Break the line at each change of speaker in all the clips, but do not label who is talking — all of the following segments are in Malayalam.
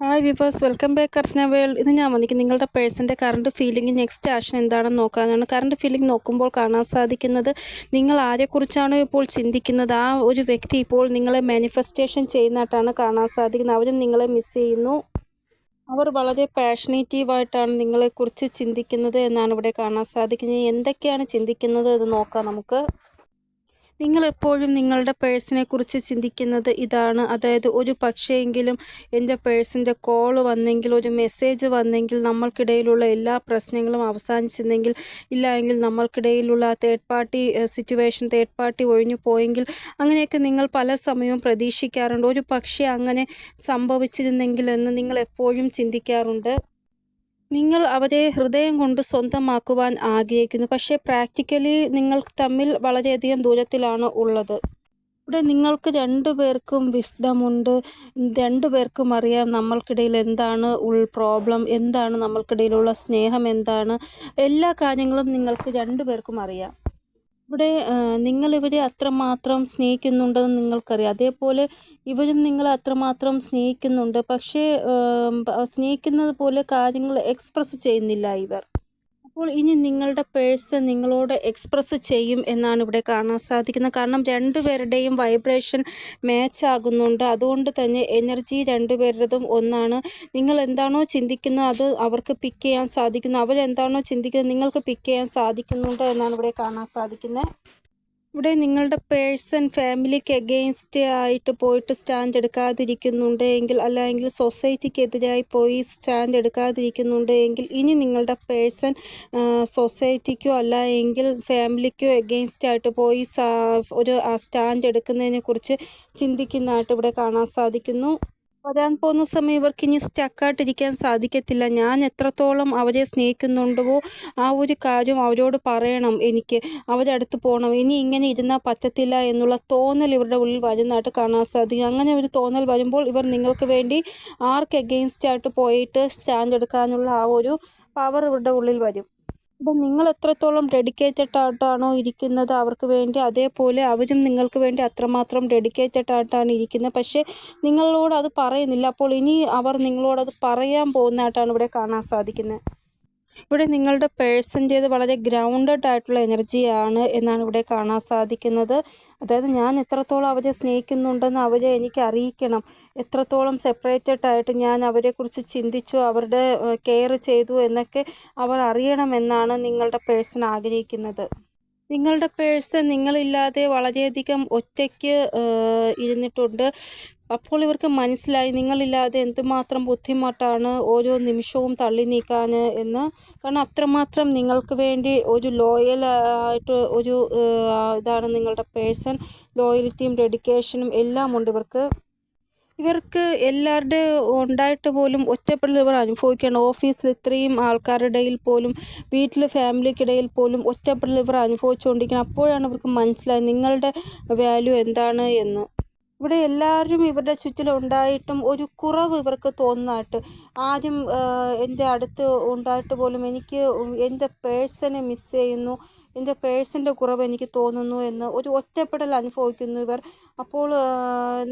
Hi viewers welcome back Archana world ഇത് ഞാൻ വന്നിരിക്കും നിങ്ങളുടെ പേഴ്സന്റെ കറണ്ട് ഫീലിംഗ് നെക്സ്റ്റ് ആക്ഷൻ എന്താണെന്ന് നോക്കാനാണ്. കറണ്ട് ഫീലിംഗ് നോക്കുമ്പോൾ കാണാൻ സാധിക്കുന്നത് നിങ്ങൾ ആരെക്കുറിച്ചാണോ ഇപ്പോൾ ചിന്തിക്കുന്നത്? ആ ഒരു വ്യക്തി ഇപ്പോൾ നിങ്ങളെ മാനിഫെസ്റ്റേഷൻ ചെയ്യുന്നതായിട്ടാണ് കാണാൻ സാധിക്കുന്നത്. അവരും നിങ്ങളെ മിസ് ചെയ്യുന്നു. അവർ വളരെ പാഷനേറ്റീവായിട്ടാണ് നിങ്ങളെക്കുറിച്ച് ചിന്തിക്കുന്നത് എന്നാണ് ഇവിടെ കാണാൻ സാധിക്കുന്നത്. എന്തൊക്കെയാണ് ചിന്തിക്കുന്നത് എന്ന് നോക്കാം നമുക്ക്. നിങ്ങൾ എപ്പോഴും നിങ്ങളുടെ പേഴ്സിനെ കുറിച്ച് ചിന്തിക്കുന്നത് ഇതാണ്. അതായത് ഒരു പക്ഷേയെങ്കിലും എന്റെ പേഴ്സിന്റെ കോൾ വന്നെങ്കിൽ ഒരു മെസ്സേജ് വന്നെങ്കിൽ നമ്മൾക്കിടയിലുള്ള എല്ലാ പ്രശ്നങ്ങളും അവസാനിച്ചിരുന്നെങ്കിൽ ഇല്ല എങ്കിൽ നമ്മൾക്കിടയിലുള്ള third party situation third party ഒഴിഞ്ഞു പോയെങ്കിൽ അങ്ങനെയൊക്കെ നിങ്ങൾ പല സമയവും പ്രതീക്ഷിക്കാറുണ്ട്. ഒരു പക്ഷേ അങ്ങനെ സംഭവിച്ചിരുന്നെങ്കിൽ എന്ന് നിങ്ങൾ എപ്പോഴും ചിന്തിക്കാറുണ്ട്. നിങ്ങൾ അവരെ ഹൃദയം കൊണ്ട് സ്വന്തമാക്കുവാൻ ആഗ്രഹിക്കുന്നു. പക്ഷേ പ്രാക്ടിക്കലി നിങ്ങൾ തമ്മിൽ വളരെയധികം ദൂരത്തിലാണ് ഉള്ളത്. ഇവിടെ നിങ്ങൾക്ക് രണ്ടു പേർക്കും വിസ്ഡമുണ്ട്. രണ്ടു പേർക്കും അറിയാം നമ്മൾക്കിടയിൽ എന്താണ് ഉൾ പ്രോബ്ലം എന്താണ് നമ്മൾക്കിടയിലുള്ള സ്നേഹം എന്താണ്. എല്ലാ കാര്യങ്ങളും നിങ്ങൾക്ക് രണ്ടു പേർക്കും അറിയാം. ഇവിടെ നിങ്ങളിവരെ അത്രമാത്രം സ്നേഹിക്കുന്നുണ്ടെന്ന് നിങ്ങൾക്കറിയാം. അതേപോലെ ഇവരും നിങ്ങളെ അത്രമാത്രം സ്നേഹിക്കുന്നുണ്ട്. പക്ഷേ സ്നേഹിക്കുന്നത് പോലെ കാര്യങ്ങൾ എക്സ്പ്രസ് ചെയ്യുന്നില്ല ഇവർ. അപ്പോൾ ഇനി നിങ്ങളുടെ പേഴ്സ് നിങ്ങളോട് എക്സ്പ്രസ് ചെയ്യും എന്നാണ് ഇവിടെ കാണാൻ സാധിക്കുന്നത്. കാരണം രണ്ടുപേരുടെയും വൈബ്രേഷൻ മാച്ച് ആകുന്നുണ്ട്. അതുകൊണ്ട് തന്നെ എനർജി രണ്ടുപേരുടേതും ഒന്നാണ്. നിങ്ങൾ എന്താണോ ചിന്തിക്കുന്നത് അത് അവർക്ക് പിക്ക് ചെയ്യാൻ സാധിക്കുന്നു. അവരെന്താണോ ചിന്തിക്കുന്നത് നിങ്ങൾക്ക് പിക്ക് ചെയ്യാൻ സാധിക്കുന്നുണ്ട് എന്നാണ് ഇവിടെ കാണാൻ സാധിക്കുന്നത്. ഇവിടെ നിങ്ങളുടെ പേഴ്സൺ ഫാമിലിക്ക് എഗെയിൻസ്റ്റ് ആയിട്ട് പോയിട്ട് സ്റ്റാൻഡ് എടുക്കാതിരിക്കുന്നുണ്ട് എങ്കിൽ അല്ലെങ്കിൽ സൊസൈറ്റിക്കെതിരായി പോയി സ്റ്റാൻഡ് എടുക്കാതിരിക്കുന്നുണ്ട് എങ്കിൽ ഇനി നിങ്ങളുടെ പേഴ്സൺ സൊസൈറ്റിക്കോ അല്ല എങ്കിൽ ഫാമിലിക്കോ എഗെയിൻസ്റ്റ് ആയിട്ട് പോയി ഒരു സ്റ്റാൻഡ് എടുക്കുന്നതിനെ കുറിച്ച് ചിന്തിക്കുന്നതായിട്ട് ഇവിടെ കാണാൻ സാധിക്കുന്നു. വരാൻ പോകുന്ന സമയം ഇവർക്ക് ഇനി സ്റ്റക്കായിട്ടിരിക്കാൻ സാധിക്കത്തില്ല. ഞാൻ എത്രത്തോളം അവരെ സ്നേഹിക്കുന്നുണ്ടോ ആ ഒരു കാര്യം അവരോട് പറയണം എനിക്ക്. അവരടുത്ത് പോകണം. ഇനി ഇങ്ങനെ ഇരുന്നാൽ പറ്റത്തില്ല എന്നുള്ള തോന്നൽ ഇവരുടെ ഉള്ളിൽ വരുന്നതായിട്ട് കാണാൻ സാധിക്കും. അങ്ങനെ ഒരു തോന്നൽ വരുമ്പോൾ ഇവർ നിങ്ങൾക്ക് വേണ്ടി ആർക്ക് എഗെയിൻസ്റ്റ് ആയിട്ട് പോയിട്ട് സ്റ്റാൻഡ് എടുക്കാനുള്ള ആ ഒരു പവർ ഇവരുടെ ഉള്ളിൽ വരും. അപ്പം നിങ്ങൾ എത്രത്തോളം ഡെഡിക്കേറ്റഡ് ആയിട്ടാണോ ഇരിക്കുന്നത് അവർക്ക് വേണ്ടി അതേപോലെ അവരും നിങ്ങൾക്ക് വേണ്ടി അത്രമാത്രം ഡെഡിക്കേറ്റഡ് ആയിട്ടാണ് ഇരിക്കുന്നത്. പക്ഷേ നിങ്ങളോട് അത് പറയുന്നില്ല. അപ്പോൾ ഇനി അവർ നിങ്ങളോട് അത് പറയാൻ പോകുന്നതായിട്ടാണ് ഇവിടെ കാണാൻ സാധിക്കുന്നത്. ഇവിടെ നിങ്ങളുടെ പേഴ്സന്റേത് വളരെ ഗ്രൗണ്ടഡ് ആയിട്ടുള്ള എനർജിയാണ് എന്നാണ് ഇവിടെ കാണാൻ സാധിക്കുന്നത്. അതായത് ഞാൻ എത്രത്തോളം അവരെ സ്നേഹിക്കുന്നുണ്ടെന്ന് അവരെ എനിക്ക് അറിയിക്കണം. എത്രത്തോളം സെപ്പറേറ്റഡ് ആയിട്ട് ഞാൻ അവരെക്കുറിച്ച് ചിന്തിച്ചു അവരുടെ കെയർ ചെയ്തു എന്നൊക്കെ അവർ അറിയണമെന്നാണ് നിങ്ങളുടെ പേഴ്സൺ ആഗ്രഹിക്കുന്നത്. നിങ്ങളുടെ പേഴ്സൺ നിങ്ങളില്ലാതെ വളരെയധികം ഒറ്റയ്ക്ക് ഇരുന്നിട്ടുണ്ട്. അപ്പോൾ ഇവർക്ക് മനസ്സിലായി നിങ്ങളില്ലാതെ എന്തുമാത്രം ബുദ്ധിമുട്ടാണ് ഓരോ നിമിഷവും തള്ളി നീക്കാൻ എന്ന്. കാരണം അത്രമാത്രം നിങ്ങൾക്ക് വേണ്ടി ഒരു ലോയൽ ആയിട്ട് ഒരു ഇതാണ് നിങ്ങളുടെ പേഴ്സൺ ലോയലിറ്റിയും ഡെഡിക്കേഷനും എല്ലാം ഉണ്ട് ഇവർക്ക്. ഇവർക്ക് എല്ലാവരുടെ ഉണ്ടായിട്ട് പോലും ഒറ്റപ്പെടൽ ഇവർ അനുഭവിക്കുകയാണ്. ഓഫീസിൽ ഇത്രയും ആൾക്കാരുടെ ഇടയിൽ പോലും വീട്ടിൽ ഫാമിലിക്കിടയിൽ പോലും ഒറ്റപ്പെടൽ ഇവർ അനുഭവിച്ചുകൊണ്ടിരിക്കുന്നത് അപ്പോഴാണ് ഇവർക്ക് മനസ്സിലായത് നിങ്ങളുടെ വാല്യൂ എന്താണ് എന്ന്. ഇവിടെ എല്ലാവരും ഇവരുടെ ചുറ്റിലും ഉണ്ടായിട്ടും ഒരു കുറവ് ഇവർക്ക് തോന്നുന്നതായിട്ട് ആരും എന്റെ അടുത്ത് ഉണ്ടായിട്ട് പോലും എനിക്ക് എന്റെ പേഴ്സണെ മിസ് ചെയ്യുന്നു. എന്റെ പേഴ്സിന്റെ കുറവ് എനിക്ക് തോന്നുന്നു എന്ന് ഒരു ഒറ്റപ്പെടൽ അനുഭവിക്കുന്നു ഇവർ. അപ്പോൾ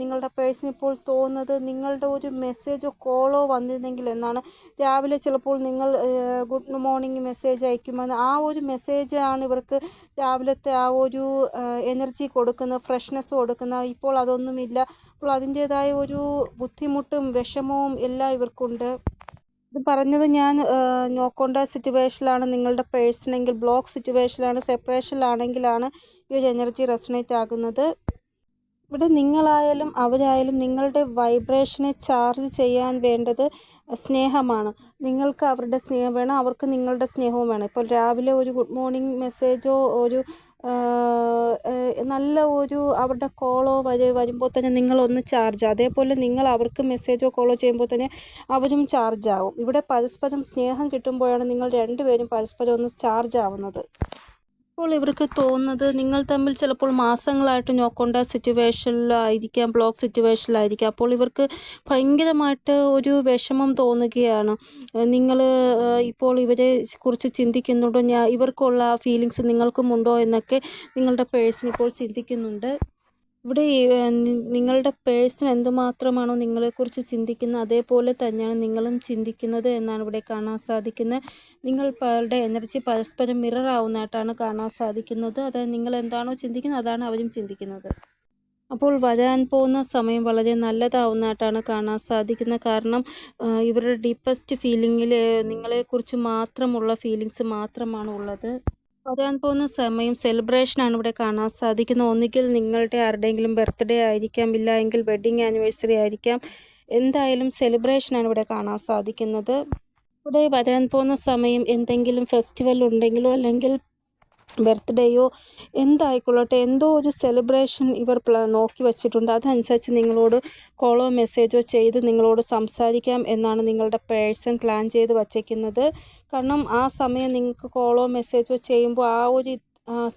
നിങ്ങളുടെ പേഴ്സിന് ഇപ്പോൾ തോന്നുന്നത് നിങ്ങളുടെ ഒരു മെസ്സേജോ കോളോ വന്നിരുന്നെങ്കിൽ എന്നാണ്. രാവിലെ ചിലപ്പോൾ നിങ്ങൾ ഗുഡ് മോർണിംഗ് മെസ്സേജ് അയക്കുമെന്ന്. ആ ഒരു മെസ്സേജാണ് ഇവർക്ക് രാവിലത്തെ ആ ഒരു എനർജി കൊടുക്കുന്ന ഫ്രഷ്നെസ് കൊടുക്കുന്ന ഇപ്പോൾ അതൊന്നുമില്ല. അപ്പോൾ അതിന്റേതായ ഒരു ബുദ്ധിമുട്ടും വിഷമവും എല്ലാം ഇവർക്കുണ്ട്. ഇത് പറഞ്ഞത് ഞാൻ നോക്കേണ്ട സിറ്റുവേഷനിലാണ് നിങ്ങളുടെ പേഴ്സണെങ്കിൽ ബ്ലോക്ക് സിറ്റുവേഷനിലാണ് സെപ്പറേഷനിലാണെങ്കിലാണ് ഈ ഒരു എനർജി റെസണേറ്റ് ആകുന്നത്. ഇവിടെ നിങ്ങളായാലും അവരായാലും നിങ്ങളുടെ വൈബ്രേഷനെ ചാർജ് ചെയ്യാൻ വേണ്ടത് സ്നേഹമാണ്. നിങ്ങൾക്ക് അവരുടെ സ്നേഹം വേണം അവർക്ക് നിങ്ങളുടെ സ്നേഹവും വേണം. ഇപ്പോൾ രാവിലെ ഒരു ഗുഡ് മോർണിംഗ് മെസ്സേജോ ഒരു നല്ല ഒരു അവരുടെ കോളോ വരെ വരുമ്പോൾ തന്നെ നിങ്ങളൊന്ന് ചാർജ് അതേപോലെ നിങ്ങൾ അവർക്ക് മെസ്സേജോ കോളോ ചെയ്യുമ്പോൾ തന്നെ അവരും ചാർജ് ആവും. ഇവിടെ പരസ്പരം സ്നേഹം കിട്ടുമ്പോഴാണ് നിങ്ങൾ രണ്ടുപേരും പരസ്പരം ഒന്ന് ചാർജ് ആവുന്നത്. ഇപ്പോൾ ഇവർക്ക് തോന്നുന്നത് നിങ്ങൾ തമ്മിൽ ചിലപ്പോൾ മാസങ്ങളായിട്ട് നോക്കേണ്ട സിറ്റുവേഷനിലായിരിക്കാം ബ്ലോക്ക് സിറ്റുവേഷനിലായിരിക്കാം അപ്പോൾ ഇവർക്ക് ഭയങ്കരമായിട്ട് ഒരു വിഷമം തോന്നുകയാണ്. നിങ്ങൾ ഇപ്പോൾ ഇവരെ കുറിച്ച് ചിന്തിക്കുന്നുണ്ടോ? ഞാൻ ഇവർക്കുള്ള ഫീലിങ്സ് നിങ്ങൾക്കുമുണ്ടോ എന്നൊക്കെ നിങ്ങളുടെ പേഴ്സൺ ഇപ്പോൾ ചിന്തിക്കുന്നുണ്ട്. ഇവിടെ നിങ്ങളുടെ പേഴ്സൺ എന്തുമാത്രമാണോ നിങ്ങളെക്കുറിച്ച് ചിന്തിക്കുന്നത് അതേപോലെ തന്നെയാണ് നിങ്ങളും ചിന്തിക്കുന്നത് എന്നാണ് ഇവിടെ കാണാൻ സാധിക്കുന്നത്. നിങ്ങൾ പലരുടെ എനർജി പരസ്പരം മിറർ ആവുന്നതായിട്ടാണ് കാണാൻ സാധിക്കുന്നത്. അതായത് നിങ്ങൾ എന്താണോ ചിന്തിക്കുന്നത് അതാണ് അവരും ചിന്തിക്കുന്നത്. അപ്പോൾ വരാൻ പോകുന്ന സമയം വളരെ നല്ലതാവുന്നതായിട്ടാണ് കാണാൻ സാധിക്കുന്നത്. കാരണം ഇവരുടെ ഡീപ്പസ്റ്റ് ഫീലിങ്ങിൽ നിങ്ങളെക്കുറിച്ച് മാത്രമുള്ള ഫീലിങ്സ് മാത്രമാണ് ഉള്ളത്. വരാൻ പോകുന്ന സമയം സെലിബ്രേഷൻ ആണ് ഇവിടെ കാണാൻ സാധിക്കുന്നത്. ഒന്നുകിൽ നിങ്ങളുടെ ആരുടെയെങ്കിലും ബർത്ത്ഡേ ആയിരിക്കാം ഇല്ല എങ്കിൽ വെഡ്ഡിങ് ആനിവേഴ്സറി ആയിരിക്കാം. എന്തായാലും സെലിബ്രേഷൻ ആണ് ഇവിടെ കാണാൻ സാധിക്കുന്നത്. ഇവിടെ വരാൻ പോകുന്ന സമയം എന്തെങ്കിലും ഫെസ്റ്റിവൽ ഉണ്ടെങ്കിലോ അല്ലെങ്കിൽ ബർത്ത്ഡേയോ എന്തായിക്കൊള്ളട്ടെ എന്തോ ഒരു സെലിബ്രേഷൻ ഇവർ നോക്കി വച്ചിട്ടുണ്ട്. അതനുസരിച്ച് നിങ്ങളോട് കോളോ മെസ്സേജോ ചെയ്ത് നിങ്ങളോട് സംസാരിക്കാം എന്നാണ് നിങ്ങളുടെ പേഴ്സൺ പ്ലാൻ ചെയ്ത് വച്ചേക്കുന്നത്. കാരണം ആ സമയം നിങ്ങൾക്ക് കോളോ മെസ്സേജോ ചെയ്യുമ്പോൾ ആ ഒരു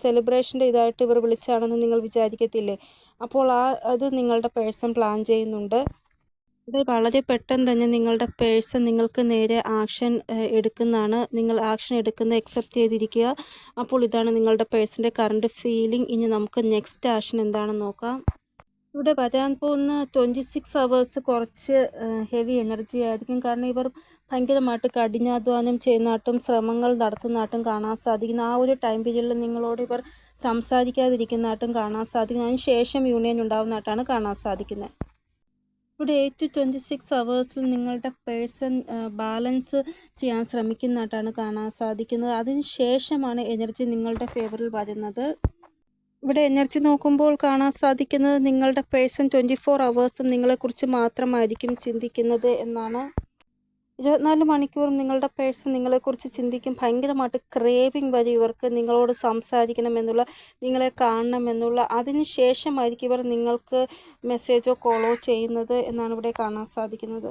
സെലിബ്രേഷന്റെ ഇതായിട്ട് ഇവർ വിളിച്ചാണെന്ന് നിങ്ങൾ വിചാരിക്കത്തില്ലേ? അപ്പോൾ ആ അത് നിങ്ങളുടെ പേഴ്സൺ പ്ലാൻ ചെയ്യുന്നുണ്ട്. ഇത് വളരെ പെട്ടെന്ന് തന്നെ നിങ്ങളുടെ പേഴ്സൺ നിങ്ങൾക്ക് നേരെ ആക്ഷൻ എടുക്കുന്നതാണ്. നിങ്ങൾ ആക്ഷൻ എടുക്കുന്ന എക്സെപ്റ്റ് ചെയ്തിരിക്കുക. അപ്പോൾ ഇതാണ് നിങ്ങളുടെ പേഴ്സന്റെ കറണ്ട് ഫീലിംഗ് ഇനി നമുക്ക് നെക്സ്റ്റ് ആക്ഷൻ എന്താണെന്ന് നോക്കാം. ഇവിടെ വരാൻ പോകുന്ന ട്വന്റി സിക്സ് അവേഴ്സ് കുറച്ച് ഹെവി എനർജി ആയിരിക്കും. കാരണം ഇവർ ഭയങ്കരമായിട്ട് കഠിനാധ്വാനം ചെയ്യുന്നതായിട്ടും ശ്രമങ്ങൾ നടത്തുന്നതായിട്ടും കാണാൻ സാധിക്കുന്നു. ആ ഒരു ടൈം പീരീഡിൽ നിങ്ങളോട് ഇവർ സംസാരിക്കാതിരിക്കുന്നതായിട്ടും കാണാൻ സാധിക്കുന്നു. അതിന് ശേഷം യൂണിയൻ ഉണ്ടാകുന്നതായിട്ടാണ് കാണാൻ സാധിക്കുന്നത്. ഇവിടെ എയ്റ്റ് ടു ട്വന്റി സിക്സ് അവേഴ്സിൽ നിങ്ങളുടെ പേഴ്സൺ ബാലൻസ് ചെയ്യാൻ ശ്രമിക്കുന്നതായിട്ടാണ് കാണാൻ സാധിക്കുന്നത്. അതിന് ശേഷമാണ് എനർജി നിങ്ങളുടെ ഫേവറിൽ വരുന്നത്. ഇവിടെ എനർജി നോക്കുമ്പോൾ കാണാൻ സാധിക്കുന്നത് നിങ്ങളുടെ പേഴ്സൺ ട്വന്റി ഫോർ അവേഴ്സും നിങ്ങളെക്കുറിച്ച് മാത്രമായിരിക്കും ചിന്തിക്കുന്നത് എന്നാണ്. ഇരുപത്തിനാല് മണിക്കൂറും നിങ്ങളുടെ പേഴ്സൺ നിങ്ങളെക്കുറിച്ച് ചിന്തിക്കും. ഭയങ്കരമായിട്ട് ക്രേവിങ് വരും ഇവർക്ക്. നിങ്ങളോട് സംസാരിക്കണമെന്നുള്ള നിങ്ങളെ കാണണമെന്നുള്ള അതിന് ശേഷമായിരിക്കും ഇവർ നിങ്ങൾക്ക് മെസ്സേജോ കോളോ ചെയ്യുന്നത് എന്നാണ് ഇവിടെ കാണാൻ സാധിക്കുന്നത്.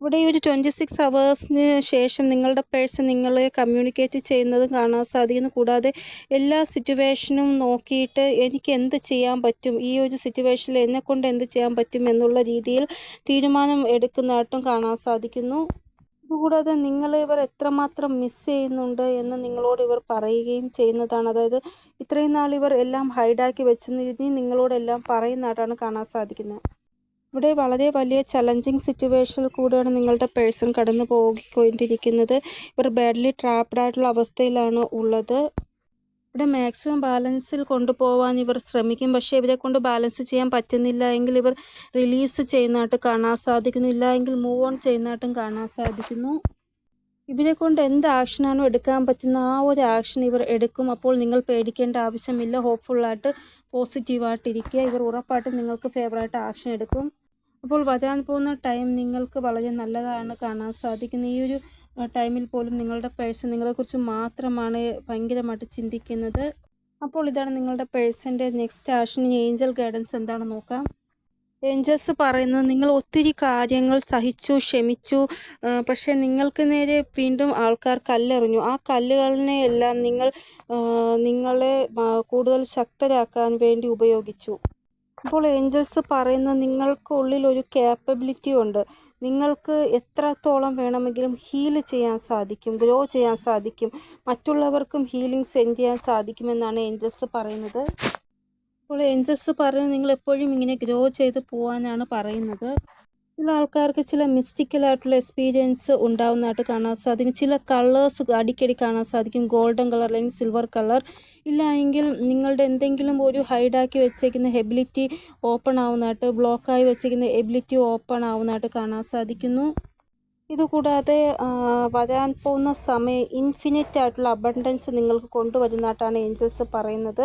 ഇവിടെ ഒരു ട്വന്റി സിക്സ് അവേഴ്സിന് ശേഷം നിങ്ങളുടെ പേഴ്സൺ നിങ്ങളെ കമ്മ്യൂണിക്കേറ്റ് ചെയ്യുന്നതും കാണാൻ സാധിക്കുന്നു. കൂടാതെ എല്ലാ സിറ്റുവേഷനും നോക്കിയിട്ട് എനിക്ക് എന്ത് ചെയ്യാൻ പറ്റും? ഈ ഒരു സിറ്റുവേഷനിൽ എന്നെക്കൊണ്ട് എന്ത് ചെയ്യാൻ പറ്റും? എന്നുള്ള രീതിയിൽ തീരുമാനം എടുക്കുന്നതായിട്ടും കാണാൻ സാധിക്കുന്നു. ഇതുകൂടാതെ നിങ്ങൾ ഇവർ എത്രമാത്രം മിസ് ചെയ്യുന്നുണ്ട് എന്ന് നിങ്ങളോട് ഇവർ പറയുകയും ചെയ്യുന്നതാണ്. അതായത് ഇത്രയും നാൾ ഇവർ എല്ലാം ഹൈഡാക്കി വെച്ചെന്ന് ഇനി നിങ്ങളോടെല്ലാം പറയുന്നതായിട്ടാണ് കാണാൻ സാധിക്കുന്നത്. ഇവിടെ വളരെ വലിയ ചലഞ്ചിങ് സിറ്റുവേഷനിൽ കൂടെയാണ് നിങ്ങളുടെ പേഴ്സൺ കടന്നു പോയിക്കൊണ്ടിരിക്കുന്നത് ഇവർ ബാഡ്ലി ട്രാപ്ഡ് ആയിട്ടുള്ള അവസ്ഥയിലാണ് ഉള്ളത്. ഇവിടെ മാക്സിമം ബാലൻസിൽ കൊണ്ടുപോകാൻ ഇവർ ശ്രമിക്കും. പക്ഷേ ഇവരെ കൊണ്ട് ബാലൻസ് ചെയ്യാൻ പറ്റുന്നില്ല എങ്കിൽ ഇവർ റിലീസ് ചെയ്യുന്നതായിട്ട് കാണാൻ സാധിക്കുന്നു. ഇല്ല എങ്കിൽ മൂവ് ഓൺ ചെയ്യുന്നതായിട്ടും കാണാൻ സാധിക്കുന്നു. ഇവരെ കൊണ്ട് എന്ത് ആക്ഷനാണോ എടുക്കാൻ പറ്റുന്ന ആ ഒരു ആക്ഷൻ ഇവർ എടുക്കും. അപ്പോൾ നിങ്ങൾ പേടിക്കേണ്ട ആവശ്യമില്ല. ഹോപ്പ്ഫുള്ളായിട്ട് പോസിറ്റീവായിട്ടിരിക്കുക ഇവർ ഉറപ്പായിട്ടും നിങ്ങൾക്ക് ഫേവറായിട്ട് ആക്ഷൻ എടുക്കും. അപ്പോൾ വരാൻ പോകുന്ന ടൈം നിങ്ങൾക്ക് വളരെ നല്ലതാണ് കാണാൻ സാധിക്കുന്നത്. ഈ ഒരു ടൈമിൽ പോലും നിങ്ങളുടെ പേഴ്സൺ നിങ്ങളെക്കുറിച്ച് മാത്രമാണ് ഭയങ്കരമായിട്ട് ചിന്തിക്കുന്നത്. അപ്പോൾ ഇതാണ് നിങ്ങളുടെ പേഴ്സന്റെ നെക്സ്റ്റ് ആക്ഷൻ. ഏഞ്ചൽ ഗൈഡൻസ് എന്താണെന്ന് നോക്കാം. ഏഞ്ചൽസ് പറയുന്നത് നിങ്ങൾ ഒത്തിരി കാര്യങ്ങൾ സഹിച്ചു ക്ഷമിച്ചു പക്ഷേ നിങ്ങൾക്ക് നേരെ വീണ്ടും ആൾക്കാർ കല്ലെറിഞ്ഞു. ആ കല്ലുകളിനെ എല്ലാം നിങ്ങൾ നിങ്ങളെ കൂടുതൽ ശക്തരാക്കാൻ വേണ്ടി ഉപയോഗിച്ചു. അപ്പോൾ ഏഞ്ചൽസ് പറയുന്നത് നിങ്ങൾക്കുള്ളിൽ ഒരു കേപ്പബിലിറ്റി ഉണ്ട്. നിങ്ങൾക്ക് എത്രത്തോളം വേണമെങ്കിലും ഹീൽ ചെയ്യാൻ സാധിക്കും ഗ്രോ ചെയ്യാൻ സാധിക്കും മറ്റുള്ളവർക്കും ഹീലിംഗ് സെൻഡ് ചെയ്യാൻ സാധിക്കുമെന്നാണ് ഏഞ്ചൽസ് പറയുന്നത്. അപ്പോൾ ഏഞ്ചൽസ് പറയുന്നത് നിങ്ങൾ എപ്പോഴും ഇങ്ങനെ ഗ്രോ ചെയ്ത് പോകാനാണ് പറയുന്നത്. ചില ആൾക്കാർക്ക് ചില മിസ്റ്റിക്കലായിട്ടുള്ള എക്സ്പീരിയൻസ് ഉണ്ടാകുന്നതായിട്ട് കാണാൻ സാധിക്കും. ചില കളേഴ്സ് അടിക്കടി കാണാൻ സാധിക്കും. ഗോൾഡൻ കളർ അല്ലെങ്കിൽ സിൽവർ കളർ ഇല്ല എങ്കിൽ നിങ്ങളുടെ എന്തെങ്കിലും ഒരു ഹൈഡാക്കി വെച്ചേക്കുന്ന എബിലിറ്റി ഓപ്പൺ ആവുന്നതായിട്ട് ബ്ലോക്കായി വെച്ചേക്കുന്ന എബിലിറ്റി ഓപ്പൺ ആവുന്നതായിട്ട് കാണാൻ സാധിക്കുന്നു. ഇതുകൂടാതെ വരാൻ പോകുന്ന സമയം ഇൻഫിനിറ്റ് ആയിട്ടുള്ള അബണ്ടൻസ് നിങ്ങൾക്ക് കൊണ്ടുവരുന്നതായിട്ടാണ് ഏഞ്ചൽസ് പറയുന്നത്.